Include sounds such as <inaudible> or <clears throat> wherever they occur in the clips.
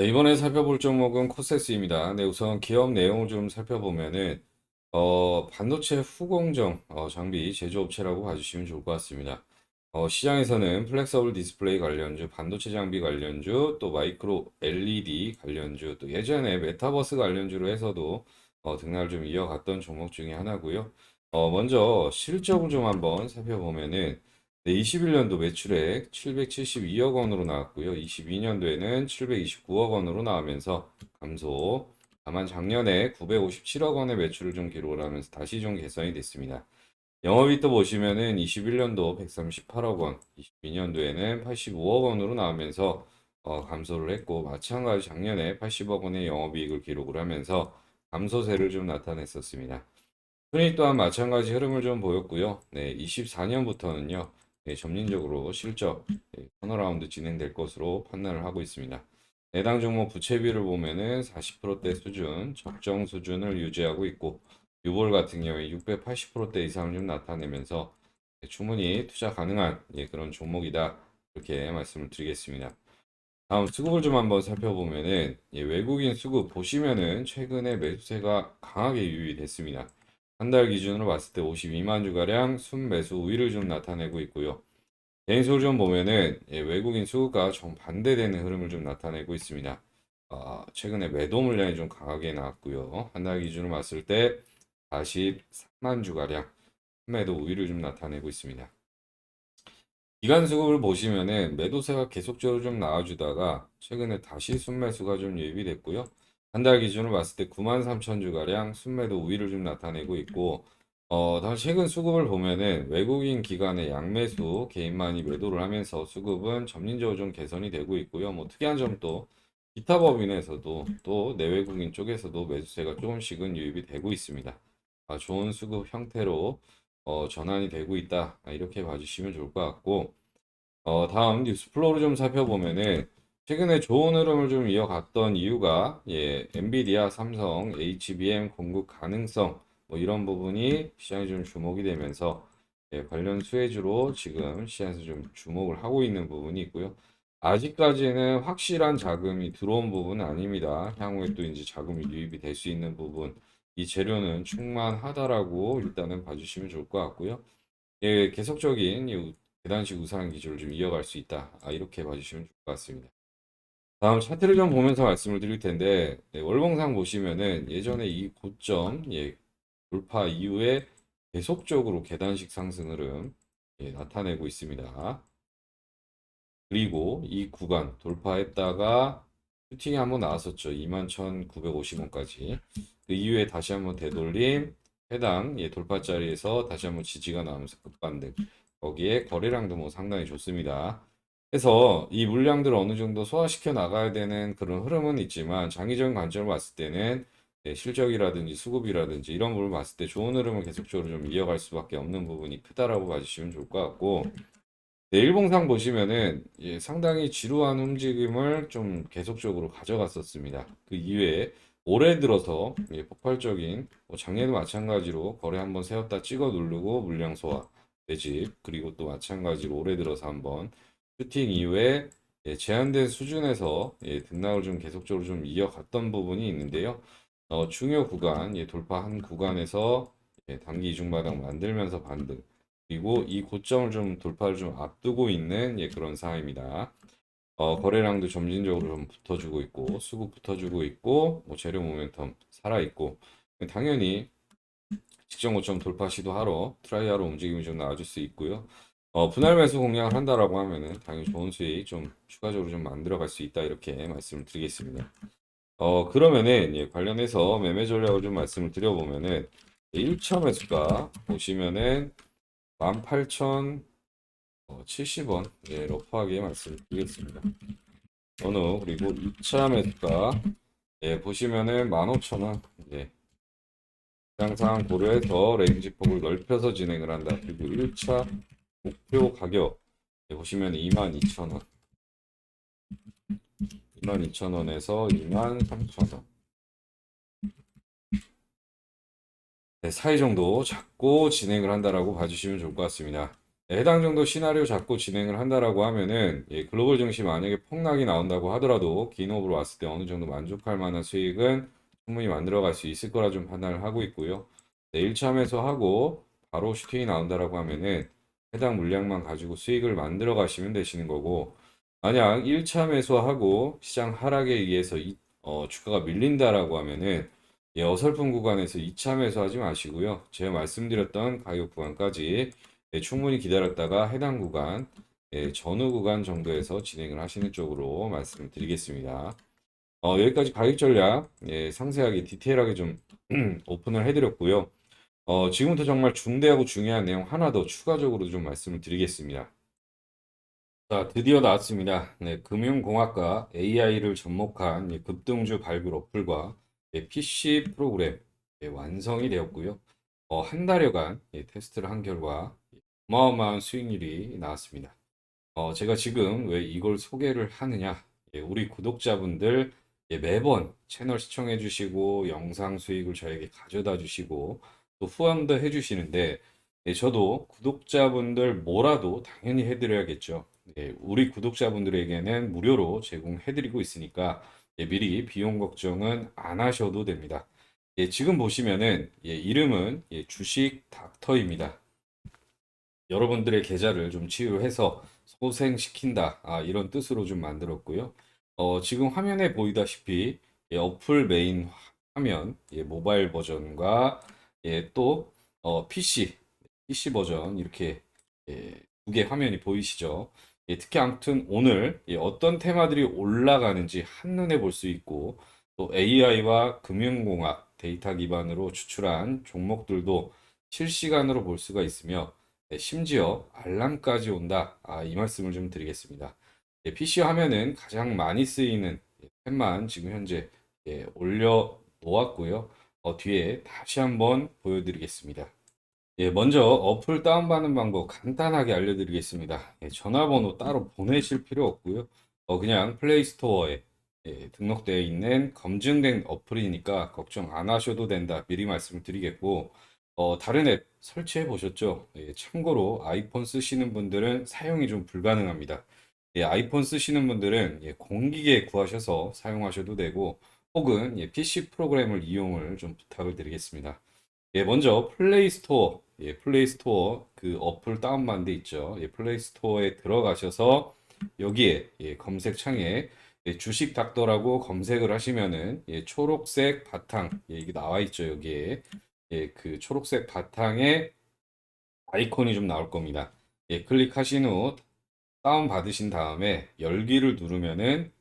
네, 이번에 살펴볼 종목은 코세스입니다. 네, 우선 기업 내용을 좀 살펴보면은 어, 반도체 후공정 어, 장비 제조업체라고 봐주시면 좋을 것 같습니다. 어, 시장에서는 플렉서블 디스플레이 관련주, 반도체 장비 관련주, 또 마이크로 LED 관련주, 또 예전에 메타버스 관련주로 해서도 어, 등락을 좀 이어갔던 종목 중에 하나고요. 어, 먼저 실적을 좀 한번 살펴보면은 네, 21년도 매출액 772억 원으로 나왔고요. 22년도에는 729억 원으로 나오면서 감소. 다만 작년에 957억 원의 매출을 좀 기록을 하면서 다시 좀 개선이 됐습니다. 영업이익 도 보시면은 21년도 138억 원, 22년도에는 85억 원으로 나오면서 어, 감소를 했고 마찬가지 작년에 80억 원의 영업이익을 기록을 하면서 감소세를 좀 나타냈었습니다. 순위 또한 마찬가지 흐름을 좀 보였고요. 네, 24년부터는요. 네, 점진적으로 실적 네, 턴어라운드 진행될 것으로 판단을 하고 있습니다. 해당 종목 부채비를 보면은 40%대 수준, 적정 수준을 유지하고 있고 유볼 같은 경우에 680%대 이상을 좀 나타내면서 네, 충분히 투자 가능한 예, 그런 종목이다 이렇게 말씀을 드리겠습니다. 다음 수급을 좀 한번 살펴보면은 예, 외국인 수급 보시면은 최근에 매수세가 강하게 유입됐습니다. 한 달 기준으로 봤을 때 52만 주가량 순매수 우위를 좀 나타내고 있고요. 개인수를 좀 보면은 예, 외국인 수급과 정반대되는 흐름을 좀 나타내고 있습니다. 아, 최근에 매도 물량이 좀 강하게 나왔고요. 한 달 기준으로 봤을 때 43만 주가량 매도 우위를 좀 나타내고 있습니다. 기간 수급을 보시면은 매도세가 계속적으로 좀 나와주다가 최근에 다시 순매수가 좀 유입이 됐고요. 한 달 기준으로 봤을 때 9만 3천 주가량 순매도 우위를 좀 나타내고 있고 어, 다음 최근 수급을 보면은 외국인 기관의 양매수 개인만이 매도를 하면서 수급은 점진적으로 좀 개선이 되고 있고요. 뭐 특이한 점도 기타 법인에서도 또 내외국인 쪽에서도 매수세가 조금씩은 유입이 되고 있습니다. 아, 좋은 수급 형태로 어, 전환이 되고 있다. 아, 이렇게 봐주시면 좋을 것 같고 어, 다음 뉴스플로우를 좀 살펴보면은 최근에 좋은 흐름을 좀 이어갔던 이유가 예, 엔비디아, 삼성, HBM 공급 가능성 뭐 이런 부분이 시장에 좀 주목이 되면서 예, 관련 수혜주로 지금 시장에서 좀 주목을 하고 있는 부분이 있고요. 아직까지는 확실한 자금이 들어온 부분은 아닙니다. 향후에 또 이제 자금이 유입이 될 수 있는 부분, 이 재료는 충만하다라고 일단은 봐주시면 좋을 것 같고요. 예, 계속적인 계단식 우상 기조를 좀 이어갈 수 있다. 아, 이렇게 봐주시면 좋을 것 같습니다. 다음 차트를 좀 보면서 말씀을 드릴 텐데 네, 월봉상 보시면은 예전에 이 고점 예, 돌파 이후에 계속적으로 계단식 상승 흐름 예, 나타내고 있습니다. 그리고 이 구간 돌파했다가 슈팅이 한번 나왔었죠. 21,950원까지. 그 이후에 다시 한번 되돌림 해당 예, 돌파 자리에서 다시 한번 지지가 나오면서 급반등. 거기에 거래량도 뭐 상당히 좋습니다. 그래서 이 물량들을 어느 정도 소화시켜 나가야 되는 그런 흐름은 있지만 장기적인 관점을 봤을 때는 네, 실적이라든지 수급이라든지 이런 부분을 봤을 때 좋은 흐름을 계속적으로 좀 이어갈 수밖에 없는 부분이 크다라고 봐주시면 좋을 것 같고 네, 일봉상 보시면은 예, 상당히 지루한 움직임을 좀 계속적으로 가져갔었습니다. 그 이외에 올해 들어서 예, 폭발적인 뭐 작년도 마찬가지로 거래 한번 세웠다 찍어 누르고 물량 소화 매집 그리고 또 마찬가지로 올해 들어서 한번 슈팅 이후에 예, 제한된 수준에서 예, 등락을 좀 계속적으로 좀 이어갔던 부분이 있는데요. 어, 중요 구간, 예, 돌파 한 구간에서 예, 단기 이중바닥 만들면서 반등. 그리고 이 고점을 좀 돌파를 좀 앞두고 있는 예, 그런 상황입니다. 어, 거래량도 점진적으로 좀 붙어주고 있고, 수급 붙어주고 있고, 뭐 재료 모멘텀 살아있고, 당연히 직전 고점 돌파 시도하러 트라이하러 움직임이 좀 나와줄 수 있고요. 어, 분할 매수 공략을 한다라고 하면은 당연히 좋은 수익 좀 추가적으로 좀 만들어갈 수 있다 이렇게 말씀을 드리겠습니다. 어, 그러면은 예, 관련해서 매매 전략을 좀 말씀을 드려보면은 1차 매수가 보시면은 18,070원 예, 러프하게 말씀드리겠습니다. 어느 그리고 2차 매수가 예, 보시면은 15,000원 예, 항상 고려해서 레인지 폭을 넓혀서 진행을 한다. 그리고 1차 목표 가격 예, 보시면 22,000원 22,000원에서 23,000원 네, 사이 정도 잡고 진행을 한다라고 봐주시면 좋을 것 같습니다. 네, 해당 정도 시나리오 잡고 진행을 한다라고 하면은 예, 글로벌 증시 만약에 폭락이 나온다고 하더라도 긴 호흡으로 왔을 때 어느 정도 만족할 만한 수익은 충분히 만들어갈 수 있을 거라 좀 판단을 하고 있고요. 네, 1차 매수하고 바로 슈팅이 나온다라고 하면은 해당 물량만 가지고 수익을 만들어 가시면 되시는 거고 만약 1차 매수하고 시장 하락에 의해서 이- 어, 주가가 밀린다라고 하면은 예, 어설픈 구간에서 2차 매수하지 마시고요. 제가 말씀드렸던 가격 구간까지 예, 충분히 기다렸다가 해당 구간 예, 전후 구간 정도에서 진행을 하시는 쪽으로 말씀을 드리겠습니다. 어, 여기까지 가격 전략 예, 상세하게 디테일하게 좀 <clears throat> 오픈을 해드렸고요. 어, 지금부터 정말 중대하고 중요한 내용 하나 더 추가적으로 좀 말씀을 드리겠습니다. 자, 드디어 나왔습니다. 네, 금융공학과 AI를 접목한 예, 급등주 발굴 어플과 예, PC 프로그램 예, 완성이 되었고요. 어, 한 달여간 예, 테스트를 한 결과 어마어마한 수익률이 나왔습니다. 어, 제가 지금 왜 이걸 소개를 하느냐? 예, 우리 구독자분들 예, 매번 채널 시청해 주시고 영상 수익을 저에게 가져다 주시고 또 후원도 해 주시는데 예, 저도 구독자분들 뭐라도 당연히 해드려야겠죠. 예, 우리 구독자분들에게는 무료로 제공해드리고 있으니까 예, 미리 비용 걱정은 안 하셔도 됩니다. 예, 지금 보시면은 예, 이름은 예, 주식 닥터입니다. 여러분들의 계좌를 좀 치유해서 소생시킨다. 아, 이런 뜻으로 좀 만들었고요. 어, 지금 화면에 보이다시피 예, 어플 메인 화면, 예, 모바일 버전과 예, 또 어, PC, PC 버전 이렇게 예, 두개 화면이 보이시죠? 예, 특히 아무튼 오늘 예, 어떤 테마들이 올라가는지 한눈에 볼 수 있고 또 AI와 금융공학 데이터 기반으로 추출한 종목들도 실시간으로 볼 수가 있으며 네, 심지어 알람까지 온다. 아, 이 말씀을 좀 드리겠습니다. 예, PC 화면은 가장 많이 쓰이는 예, 탭만 지금 현재 예, 올려 놓았고요. 어, 뒤에 다시 한번 보여드리겠습니다. 예, 먼저 어플 다운받는 방법 간단하게 알려드리겠습니다. 예, 전화번호 따로 보내실 필요 없고요. 어, 그냥 플레이 스토어에 예, 등록되어 있는 검증된 어플이니까 걱정 안 하셔도 된다. 미리 말씀을 드리겠고, 어, 다른 앱 설치해 보셨죠? 예, 참고로 아이폰 쓰시는 분들은 사용이 좀 불가능합니다. 예, 아이폰 쓰시는 분들은 예, 공기계 구하셔서 사용하셔도 되고, 혹은 예, PC 프로그램을 이용을 좀 부탁을 드리겠습니다. 예, 먼저 플레이 스토어, 예, 플레이 스토어 그 어플 다운받은 데 있죠. 예, 플레이 스토어에 들어가셔서 여기에 예, 검색창에 예, 주식 닥터라고 검색을 하시면은 예, 초록색 바탕 예, 이게 나와 있죠. 여기에 예, 그 초록색 바탕에 아이콘이 좀 나올 겁니다. 예, 클릭하신 후 다운 받으신 다음에 열기를 누르면은 예,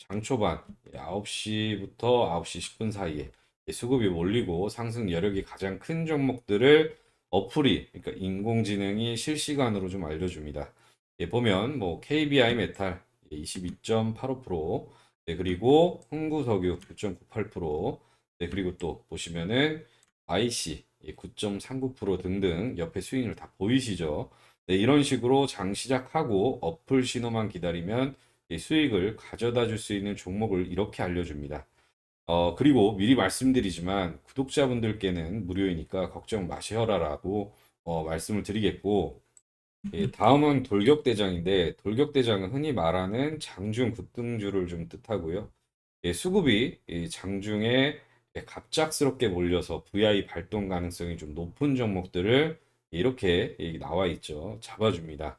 장초반, 예, 9시부터 9시 10분 사이에, 예, 수급이 몰리고 상승 여력이 가장 큰 종목들을 어플이 그러니까 인공지능이 실시간으로 좀 알려줍니다. 예, 보면 뭐 KBI 메탈 22.85%, 네, 그리고 흥구석유 9.98%, 네, 그리고 또 보시면은 IC 9.39% 등등 옆에 수익률 다 보이시죠? 네, 이런 식으로 장 시작하고 어플 신호만 기다리면 이 수익을 가져다 줄 수 있는 종목을 이렇게 알려줍니다. 어, 그리고 미리 말씀드리지만 구독자분들께는 무료이니까 걱정 마셔라라고 어, 말씀을 드리겠고, 예, 다음은 돌격대장인데, 돌격대장은 흔히 말하는 장중 급등주를 좀 뜻하고요. 예, 수급이 이 장중에 예, 갑작스럽게 몰려서 VI 발동 가능성이 좀 높은 종목들을 이렇게 예, 나와 있죠. 잡아줍니다.